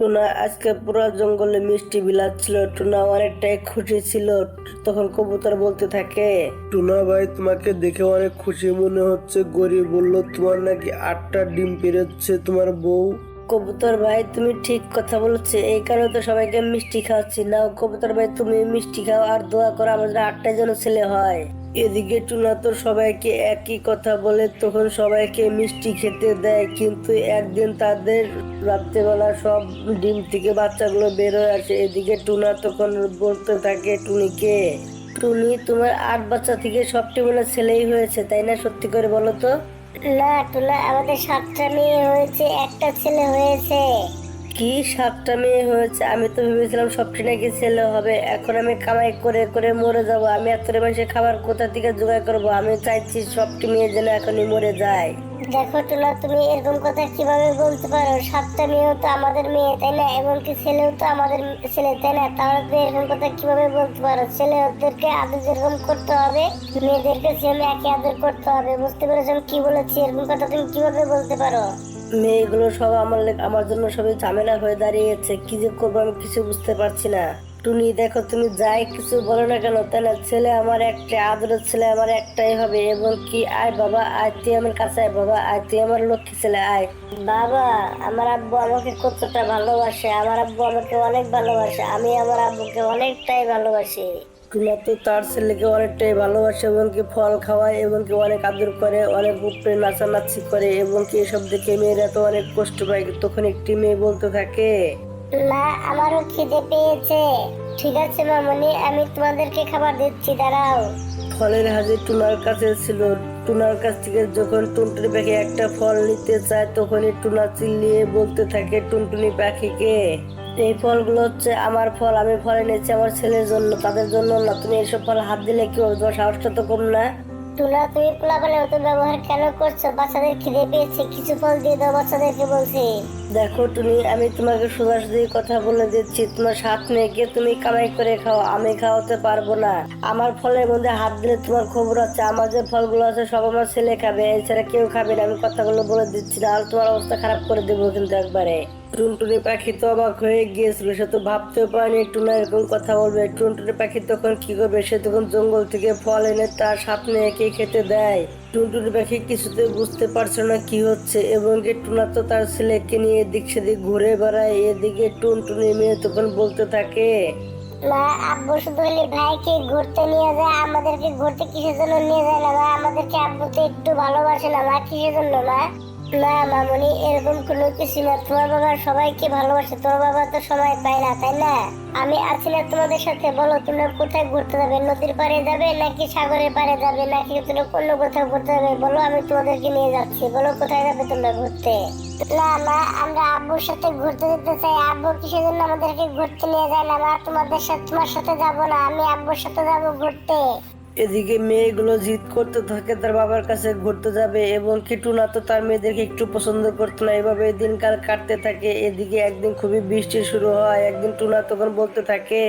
Tuna, আজকে পুরো জঙ্গলে মিষ্টি বিলাচ্ছিল। টুনা অনেকটাই খুশি ছিল, তখন কবুতর বলতে থাকে, টুনা ভাই, তোমাকে দেখে অনেক খুশি মনে হচ্ছে। গরিব বলল, তোমার নাকি আটটা ডিম পেরেছে, তোমার বউ। কবুতর ভাই, তুমি ঠিক কথা বলছো। এই কারণে তো সবাইকে মিষ্টি খাওয়াচ্ছি। নাও কবুতর ভাই, তুমি মিষ্টি খাও আর দোয়া করো আমাদের আটটা যেন ছেলে হয়। এদিকে টুনা তো সবাইকে একই কথা বলে, তখন সবাইকে মিষ্টি খেতে দেয়। কিন্তু একদিন তাদের রাত্রেবেলা সব ডিম থেকে বাচ্চাগুলো বের হয়ে আসে। এদিকে টুনা তখন বলতে থাকে টুনিকে, টুনি, তোমার আট বাচ্চা থেকে সবটি মনে ছেলেই হয়েছে, তাই না সত্যি করে বলো তো? না টুনা আমাদের সাতটা মেয়ে হয়েছে একটা ছেলে হয়েছে। কি সাতটা মেয়ে হয়েছে? আমি তো ভেবেছিলাম সবটি নাকি ছেলে হবে। এখন আমি কামাই করে করে মরে যাব। আমি এত মানুষের খাবার কোথা থেকে জোগাড় করব? আমি চাইছি সবটি মেয়ে যেন এখনই মরে যায়। দেখো টুনা, তুমি এরকম কথা কীভাবে বলতে পারো? সাতটা মেয়েও তো আমাদের মেয়ে, তাই না? এমনকি ছেলেও তো আমাদের ছেলে, তাই না? তাহলে তুমি এরকম কথা কীভাবে বলতে পারো? ছেলেদেরকে আদর যেরকম করতে হবে, মেয়েদেরকে সেম একই আদর করতে হবে। বুঝতে পেরেছ কি বলেছি? এরকম কথা তুমি কীভাবে বলতে পারো? মেয়েগুলো সব আমার আমার জন্য সবই ঝামেলা হয়ে দাঁড়িয়েছে। কি যে করব আমি কিছু বুঝতে পারছি না। টুনি, দেখো তুমি যাই কিছু বলো না কেন, তাই না? ছেলে আমার একটা আদরের ছেলে আমার একটাই হবে। এবং কি? আয় বাবা, আয়। তুই আমার কাছে আয় বাবা, আয়। তুই আমার লক্ষ্মী ছেলে, আয়। বাবা, আমার আব্বু আমাকে কতটা ভালোবাসে। আমার আব্বু আমাকে অনেক ভালোবাসে। আমি আমার আব্বুকে অনেকটাই ভালোবাসি। টুনা তো তার ছেলেকে অনেকটাই ভালোবাসে এবং কি ফল খাওয়ায় এবং কি অনেক আদর করে অনেক উপরে নাচানাচি করে এবং কি এসব দেখে মেয়েরা তো অনেক কষ্ট পায় তখন একটি মেয়ে বলতে থাকে। না আমারও খিদে পেয়েছে। ঠিক আছে মামনি আমি তোমাদেরকে খাবার দিচ্ছি দাঁড়াও। ফলের হাজির টুনার কাছে ছিল। টুনার কাছ থেকে যখন টুনটুনি পাখি একটা ফল নিতে চায় তখনই টুনা চিল্লিয়ে বলতে থাকে টুনটুনি পাখিকে। এই ফলগুলো হচ্ছে আমার ফল, আমি ফল এনেছি আমার ছেলের জন্য, তাদের জন্য না। তুমি এইসব ফল হাত দিলে কি হবে? তোমার সাহসটা তো কম না। তুলা তুমি পোলাপানের মতো ব্যবহার কেন করছ? বাচ্চাদের খিদে পেয়েছে, কিছু ফল দিয়ে দাও বাচ্চাদেরকে বলছি। দেখো টুনি, আমি তোমাকে সোজাসুজি কথা বলে দিচ্ছি। তোমার সাত মেয়েকে তুমি কামাই করে খাও, আমি খাওয়াতে পারব না। আমার ফলের মধ্যে হাত দিলে তোমার খবর আছে, আমার যে ফলগুলো আছে সব আমার ছেলে খাবে, এছাড়া কেউ খাবে না, আমি কথাগুলো বলে দিচ্ছি না আর তোমার অবস্থা খারাপ করে দেবো কিন্তু একবারে। টুনটুনি পাখি তো অবাক হয়ে গিয়েছিল, সে তো ভাবতেও পারেনি টুনা এরকম কথা বলবে। টুনটুনি পাখি তখন কি করবে? সে তখন জঙ্গল থেকে ফল এনে তার সাত মেয়েকে খেতে দেয়। টুনটুনি পাখি কিছুতে বুঝতে পারছে না কি হচ্ছে এবং কি টুনা তো তার ছেলেকে নিয়ে এদিক সেদিক ঘুরে বেড়ায়, এদিকে টুনটুনি মেয়ে তখন বলতে থাকে, মা, আব্বু শুধু হলে ভাইকে ঘুরতে নিয়ে যায়, আমাদেরকে ঘুরতে কিসের জন্য নিয়ে যায় না, মা? আমাদেরকে আব্বু তো একটু ভালোবাসে না, মা? কিসের জন্য, মা? না, মামনি, এরকম কোনো কিছু না। তোমার বাবা সবাইকে ভালোবাসে, তোমার বাবা তো সময় পায় না, তাই না? আমি আছি না তোমাদের সাথে, বলো তোমরা কোথায় ঘুরতে যাবে? নদীর পাড়ে যাবে নাকি সাগরের পাড়ে যাবে নাকি তোমরা অন্য কোথাও ঘুরতে যাবে? বলো, আমি তোমাদেরকে নিয়ে যাচ্ছি। বলো, কোথায় যাবে তোমরা ঘুরতে? না, মা, আমরা আব্বুর সাথে ঘুরতে যেতে চাই। আব্বু কিসের জন্য আমাদেরকে ঘুরতে নিয়ে যায় না, মা? তোমাদের সাথে, তোমার সাথে যাব না, আমি আব্বুর সাথে যাব ঘুরতে। এদিকে মেয়েগুলো জিদ করতে থাকে, তার বাবার কাছে ঘুরতে যাবে এবং কি টুনা তো তার মেয়েদেরকে একটু পছন্দ করতো না। এভাবে দিনকাল কাটতে থাকে। এদিকে একদিন খুবই বৃষ্টি শুরু হয়, একদিন টুনা তখন বলতে থাকে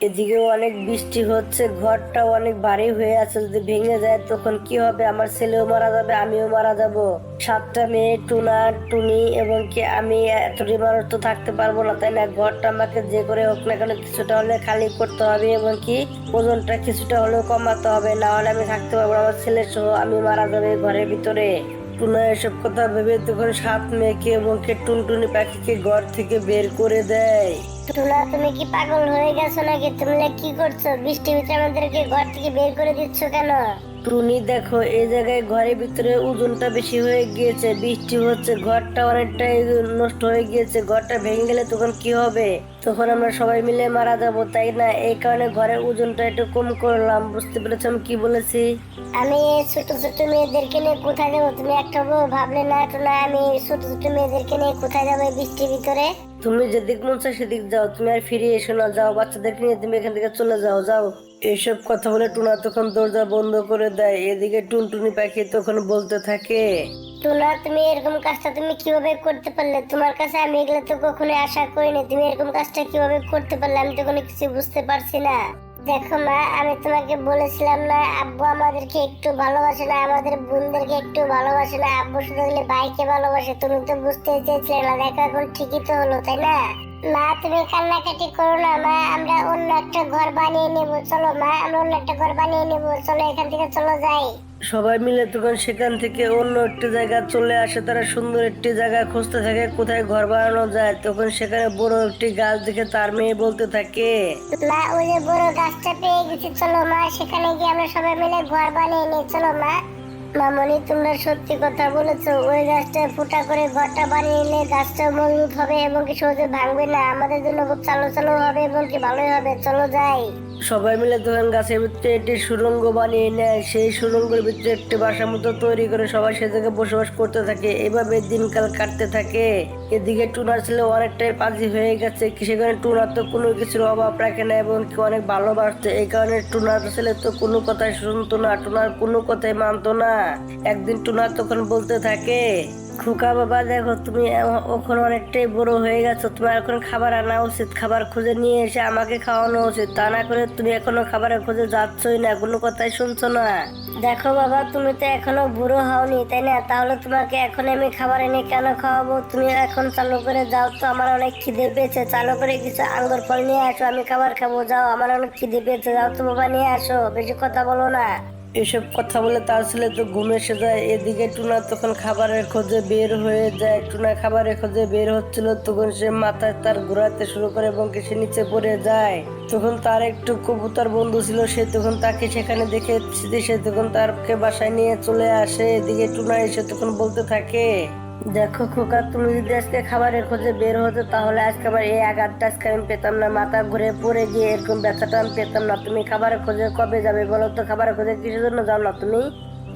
এদিকে অনেক বৃষ্টি হচ্ছে ঘরটা অনেক ভারী হয়ে আছে, যদি ভেঙে যায় তখন কি হবে? আমার ছেলেও মারা যাবে, আমিও মারা যাব। সাতটা মেয়ে, টুনা, টুনি, এবং কি আমি এতটি মানুষ তো থাকতে পারব না, তাই না? ঘরটা আমাকে যে করে হোক না কেন কিছুটা হলে খালি করতে হবে এবং কি ওজনটা কিছুটা হলেও কমাতে হবে, না হলে আমি থাকতে পারব আমার ছেলে সহ আমি মারা যাবে ঘরের ভিতরে। টুনা এসব কথা ভেবে তখন সাত মেয়েকে এবং কে টুনটুনি পাখিকে ঘর থেকে বের করে দেয়। টুনা তুমি কি পাগল হয়ে গেছো নাকি? তুমি কি করছ? বৃষ্টি ভিতরে আমাদেরকে ঘর থেকে বের করে দিচ্ছ কেন? টুনি দেখো এই জায়গায় ঘরের ভিতরে ওজনটা বেশি হয়ে গিয়েছে বৃষ্টি হচ্ছে ঘরটা অনেকটাই নষ্ট হয়ে গিয়েছে ঘরটা ভেঙে গেলে তখন কি হবে? তখন আমরা সবাই মিলে মারা যাব তাই না? এই কারণে ঘরের ওজনটা একটু কম করলাম বুঝতে পেরেছ আমি কি বলেছি? আমি ছোট ছোট মেয়েদেরকে নিয়ে কোথায় যাব? তুমি একটা ভাবলে না টুনা আমি ছোট ছোট মেয়েদেরকে নিয়ে কোথায় যাব বৃষ্টির ভিতরে? তুমি যেদিক মন চায় সেদিক যাও তুমি আর ফিরে এসো না যাও বাচ্চাদেরকে নিয়ে তুমি এখান থেকে চলে যাও যাও। এইসব কথা বলে টুনা তখন দরজা বন্ধ করে দেয়। এদিকে টুনটুনি পাখি তখন বলতে থাকে, টুনা, তুমি এরকম কাজটা তুমি কীভাবে করতে পারলে? তোমার কাছে আমি এগুলো তো কখনো আশা করিনি। তুমি এরকম কাজটা কীভাবে করতে পারলে? আমি তো কোনো কিছু বুঝতে পারছি না। দেখো মা, আমি তোমাকে বলেছিলাম না, আব্বু আমাদেরকে একটু ভালোবাসে না, আমাদের বোনদেরকে একটু ভালোবাসে না আব্বু শুধু হলে ভাইকে ভালোবাসে, তুমি তো বুঝতে চেয়েছিলে না, দেখো এখন ঠিকই তো হলো, তাই না? মা, তুমি কান্নাকাটি করো না, মা, আমরা অন্য একটা ঘর বানিয়ে নেব, চলো মা, আমরা অন্য একটা ঘর বানিয়ে নেব, চলো এখান থেকে চলো যাই। সবাই মিলে তখন সেখান থেকে অন্য একটি জায়গা চলে আসে। তারা সুন্দর একটি জায়গা খুঁজতে থাকে, কোথায় ঘর বানানো যায়। তখন সেখানে বড় একটি গাছ দেখে তার মেয়ে বলতে থাকে, মা, ওই যে বড় গাছটা পেয়ে চলো মা, সেখানে গিয়ে আমরা সবাই মিলে ঘর বানিয়ে নিই। চলো মা। মামনি, তোমরা সত্যি কথা বলেছ। ওই গাছটা ফুটা করে ঘরটা বানিয়ে নিলে গাছটা মজবুত হবে এবং কি সহজে ভাঙবে না? আমাদের জন্য খুব চালো চালো হবে এবং কি ভালোই হবে। চলো যাই। সবাই মিলে তখন গাছের ভিতরে একটি সুরঙ্গ বানিয়ে নেয়। সেই সুরঙ্গের ভিতরে একটি বাসার মতো তৈরি করে সবাই সেদিকে বসবাস করতে থাকে। এভাবে দিনকাল কাটতে থাকে। এদিকে টুনার ছেলে অনেকটাই পাজি হয়ে গেছে। সেখানে টুনার তো কোনো কিছুর অভাব রাখে না এবং কি অনেক ভালোবাসতো। এই কারণে টুনার ছেলে তো কোনো কথাই শুনতো না। টুনার কোনো কথাই মানতো না। একদিন টুনার তখন বলতে থাকে খোকা বাবা, দেখো তুমি ওখানে অনেকটাই বড় হয়ে গেছো। তোমার এখন খাবার আনা উচিত, খাবার খুঁজে নিয়ে এসে আমাকে খাওয়ানো উচিত। তা না করে তুমি এখনও খাবারের খুঁজে যাচ্ছই না, কোনো কথাই শুনছো না। দেখো বাবা, তুমি তো এখনও বুড়ো হওনি, তাই না? তাহলে তোমাকে এখন আমি খাবার এনে কেন খাওয়াবো? তুমি এখন চালু করে যাও তো, আমার অনেক খিদে পেয়েছে। চালু করে কিছু আঙ্গুর ফল নিয়ে আসো, আমি খাবার খাব, যাও, আমার অনেক খিদে পেয়েছে। যাও তো বাবা, নিয়ে আসো, বেশি কথা বলো না। এসব কথা বলে তার ছেলে তো ঘুম এসে যায়। এদিকে টুনা তখন খাবারের খোঁজে বের হয়ে যায়। টুনা খাবারের খোঁজে বের হচ্ছিল, তখন সে মাথায় তার ঘোরাতে শুরু করে এবং সে নিচে পড়ে যায়। তখন তার একটু কবুতর বন্ধু ছিল, সে তখন তাকে সেখানে দেখে সে তখন তারকে বাসায় নিয়ে চলে আসে। এদিকে টুনা এসে তখন বলতে থাকে দেখো খোকা, তুমি যদি আজকে খাবারের খোঁজে বের হতো, তাহলে আজকে আবার এই আঘাতটা আজকে আমি পেতাম না। মাথা ঘুরে পড়ে গিয়ে এরকম ব্যথাটা আমি পেতাম না। তুমি খাবারের খোঁজে কবে যাবে বলো তো? খাবারের খোঁজে কিসের জন্য যাও না তুমি?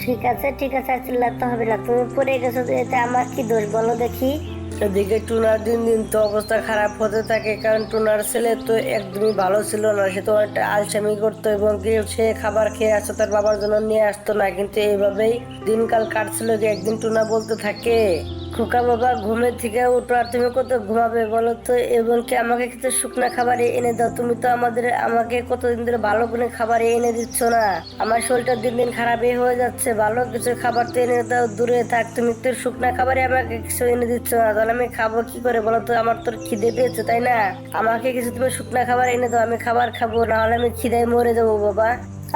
ঠিক আছে ঠিক আছে আর চিল্লাতে হবে না। তুমি পড়ে গেছো, এতে আমার কি দোষ বলো দেখি? এদিকে টুনার দিন দিন তো অবস্থা খারাপ হতে থাকে, কারণ টুনার ছেলে তো একদমই ভালো ছিল না। সে তো অনেকটা আলসামি করতো এবং কি সে খাবার খেয়ে আসতো তার বাবার জন্য নিয়ে আসতো না, কিন্তু এইভাবেই দিনকাল কাটছিল যে একদিন টুনা বলতে থাকে। খোকা বাবা ঘুমের থেকে উঠো তুমি কত ঘুমাবে বলো তো? এবং কি আমাকে কিছু শুকনা খাবার এনে দাও? তুমি তো আমাদের, আমাকে কতদিন ধরে ভালো করে খাবার এনে দিচ্ছ না। আমার শরীরটা দিন দিন খারাপই হয়ে যাচ্ছে। ভালো কিছু খাবার তো এনে দাও, দূরে থাক। তুমি তো শুকনা খাবারই আমাকে কিছু এনে দিচ্ছ না। তাহলে আমি খাব কি করে বলো তো? আমার তোর খিদে পেয়েছে, তাই না? আমাকে কিছু তুমি শুকনা খাবার এনে দাও, আমি খাবার খাব, না হলে আমি খিদায় মরে যাব, বাবা।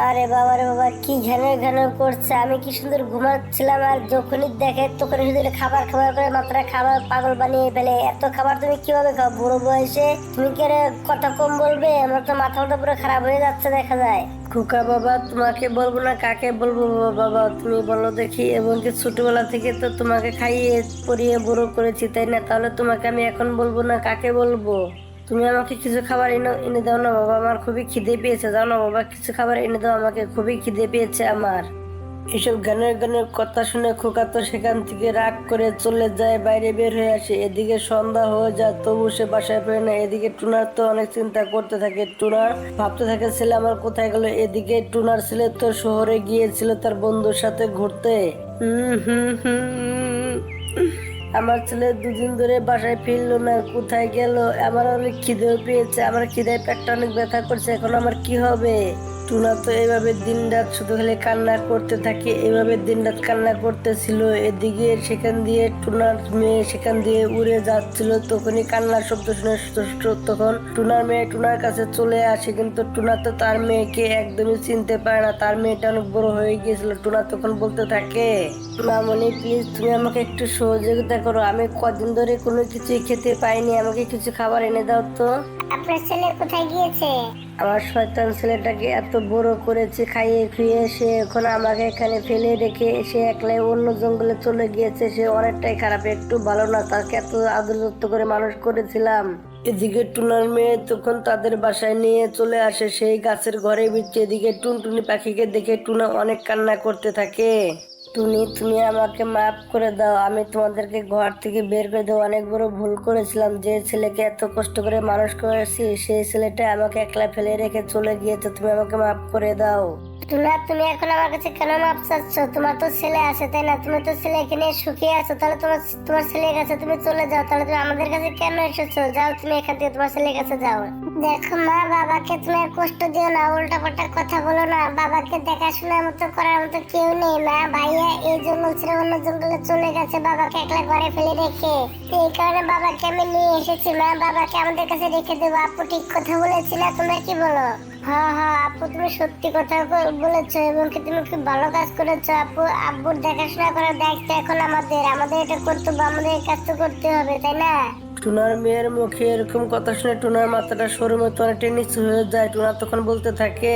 আরে বাবা রে বাবা, কি ঘ্যানো ঘ্যানো করছে? আমি কি সুন্দর ঘুমাচ্ছিলাম আর যখনই দেখে তখনই শুধু খাবার খাবার করে মাত্রা খাবার পাগল বানিয়ে ফেলে। এত খাবার তুমি কীভাবে খাও বুড়ো বয়সে? তুমি কি কথা কম বলবে? আমার তো মাথাটা পুরো খারাপ হয়ে যাচ্ছে দেখা যায়। খোকা বাবা, তোমাকে বলব না কাকে বলব বাবা বাবা, তুমি বলো দেখি। এবং কি ছোটবেলা থেকে তো তোমাকে খাইয়ে পরিয়ে বড় করেছি, তাই না? তাহলে তোমাকে আমি এখন বলব না কাকে বলব? তুমি আমাকে কিছু খাবার এনে এনে দাও না বাবা, আমার খুবই খিদে পেয়েছে। জানো না বাবা, কিছু খাবার এনে দাও, আমাকে খুবই খিদে পেয়েছে আমার। এসব গানের গানের কথা শুনে খোকা তো সেখান থেকে রাগ করে চলে যায়, বাইরে বের হয়ে আসে। এদিকে সন্ধ্যা হয়ে যায়, তবু সে বাসায় ফেরে না। এদিকে টুনার তো অনেক চিন্তা করতে থাকে। টুনার ভাবতে থাকে, ছেলে আমার কোথায় গেল? এদিকে টুনার ছেলে তো শহরে গিয়েছিল তার বন্ধুর সাথে ঘুরতে। হুম হুম হুম। আমার ছেলে দুদিন ধরে বাসায় ফিরলো না, কোথায় গেল? আমার অনেক খিদেও পেয়েছে, আমার খিদায় পেটটা অনেক ব্যথা করছে, এখন আমার কি হবে? টুনা তো এভাবে দিন রাত শুধু খালি কান্না করতে থাকে, এভাবে দিন রাত কান্না করতেছিল। এদিকে সেখান দিয়ে টুনার মেয়ে সেখান দিয়ে উড়ে যাচ্ছিল, তখনই কান্নার শব্দ শুনে তখন টুনার মেয়ে টুনার কাছে চলে আসে, কিন্তু টুনা তো তার মেয়েকে একদমই চিনতে পারে না। তার মেয়েটা অনেক বড় হয়ে গিয়েছিল। টুনা তখন বলতে থাকে মামনি প্লিজ তুমি আমাকে একটু সহযোগিতা করো। আমি কদিন ধরে কোনো কিছুই খেতে পাইনি। আমাকে কিছু খাবার এনে দাও তো। আপনার ছেলে কোথায় গিয়েছে? আমার শয়তান ছেলেটাকে এত বড় করেছে, খাইয়ে খুইয়ে সে এখন আমাকে এখানে ফেলে রেখে সে একলাই অন্য জঙ্গলে চলে গিয়েছে। সে অনেকটাই খারাপ, একটু ভালো না, তাকে এত আদর যত্ন করে মানুষ করেছিলাম। এদিকে টুনার মেয়ে তখন তাদের বাসায় নিয়ে চলে আসে, সেই গাছের ঘরে বিচ্ছে এদিকে টুনটুনি পাখিকে দেখে টুনা অনেক কান্না করতে থাকে। টুনি তুমি আমাকে মাফ করে দাও। আমি তোমাদেরকে ঘর থেকে বের করে দেবো। অনেক বড় ভুল করেছিলাম। যে ছেলেকে এত কষ্ট করে মানুষ করেছি, সেই ছেলেটা আমাকে একলা ফেলে রেখে চলে গিয়েছে। তুমি আমাকে মাফ করে দাও। টুনা তুমি এখন আমার কাছে কেন মাপ চাচ্ছ? তোমার তো ছেলে আছে, তাই না? তুমি তো ছেলে এখানে সুখী আছো, তাহলে তোমার তোমার ছেলের কাছে তুমি চলে যাও, তাহলে তুমি আমাদের কাছে কেন এসেছ? যাও, তুমি এখান থেকে তোমার ছেলের কাছে যাও। দেখো মা, বাবাকে তুমি কষ্ট দিও না উল্টা পাল্টা কথা বলো না। বাবাকে দেখাশোনার মতো করার মতো কেউ নেই মা। ভাইয়া এই জঙ্গল ছেড়ে অন্য জঙ্গলে চলে গেছে, বাবাকে একলা ঘরে ফেলে রেখে। এই কারণে বাবাকে আমি নিয়ে এসেছি মা। বাবাকে আমাদের কাছে রেখে দেবো। আপু ঠিক কথা বলেছি না, তোমরা কি বলো? হ্যাঁ হ্যাঁ আপু, তুমি সত্যি কথা বলেছ এবং তুমি খুব ভালো কাজ করেছ, আপু। আব্বুর দেখাশোনা করার দায়িত্ব এখন আমাদের। আমাদের এটা কর্তব্য, আমাদের কাজ তো করতে হবে, তাই না? টুনার মেয়ের মুখে এরকম কথা শুনে টুনার মাথাটা সরু মতো অনেকটা নিচু হয়ে যায়, টুনা তখন বলতে থাকে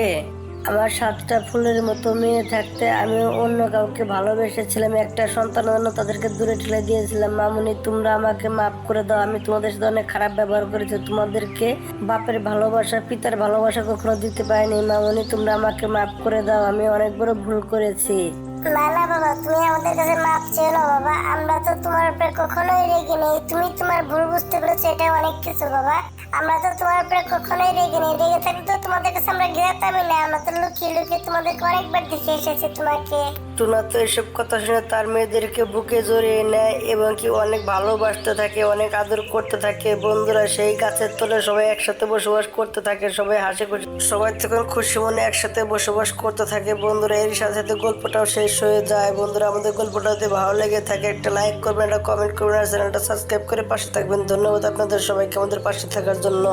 সাতটা ফুলের মতো মেয়ে থাকতে আমি অন্য কাউকে ভালোবেসেছিলাম। একটা সন্তানের জন্য তাদেরকে দূরে ঠেলে দিয়েছিলাম। মামুনি, তোমরা আমাকে মাফ করে দাও। আমি তোমাদের সাথে অনেক খারাপ ব্যবহার করেছি। তোমাদেরকে বাপের ভালোবাসা, পিতার ভালোবাসা কখনো দিতে পারিনি। মামুনি, তোমরা আমাকে মাফ করে দাও। আমি অনেক বড় ভুল করেছি। না না, বাবা, তুমি আমাদের কাছে মাপ চেয়ে না বাবা। আমরা তো তোমার উপরে কখনোই রেগে নেই। তুমি তোমার ভুল বুঝতে পেরেছ এটা অনেক কিছু, বাবা। আমরা তো তোমার উপরে কখনোই রেগে নেই। রেগে থাকলে তো তোমাদের কাছে আমরা গেতামই না। আমরা তো লুকিয়ে লুকিয়ে তোমাদেরকে অনেকবার দেখে এসেছি তোমাকে। টুনা তো এসব কথা শুনে তার মেয়েদেরকে বুকে জড়িয়ে নেয় এবং কি অনেক ভালোবাসতে থাকে, অনেক আদর করতে থাকে। বন্ধুরা সেই গাছের তলে সবাই একসাথে বসবাস করতে থাকে, সবাই হাসি খুশি, সবাই তখন খুশি মনে একসাথে বসবাস করতে থাকে। বন্ধুরা এর সাথে সাথে গল্পটাও শেষ হয়ে যায়। বন্ধুরা, আমাদের গল্পটা যদি ভালো লেগে থাকে, একটা লাইক করবেন, একটা কমেন্ট করবেন, আর চ্যানেলটা সাবস্ক্রাইব করে পাশে থাকবেন। ধন্যবাদ আপনাদের সবাইকে আমাদের পাশে থাকার জন্য।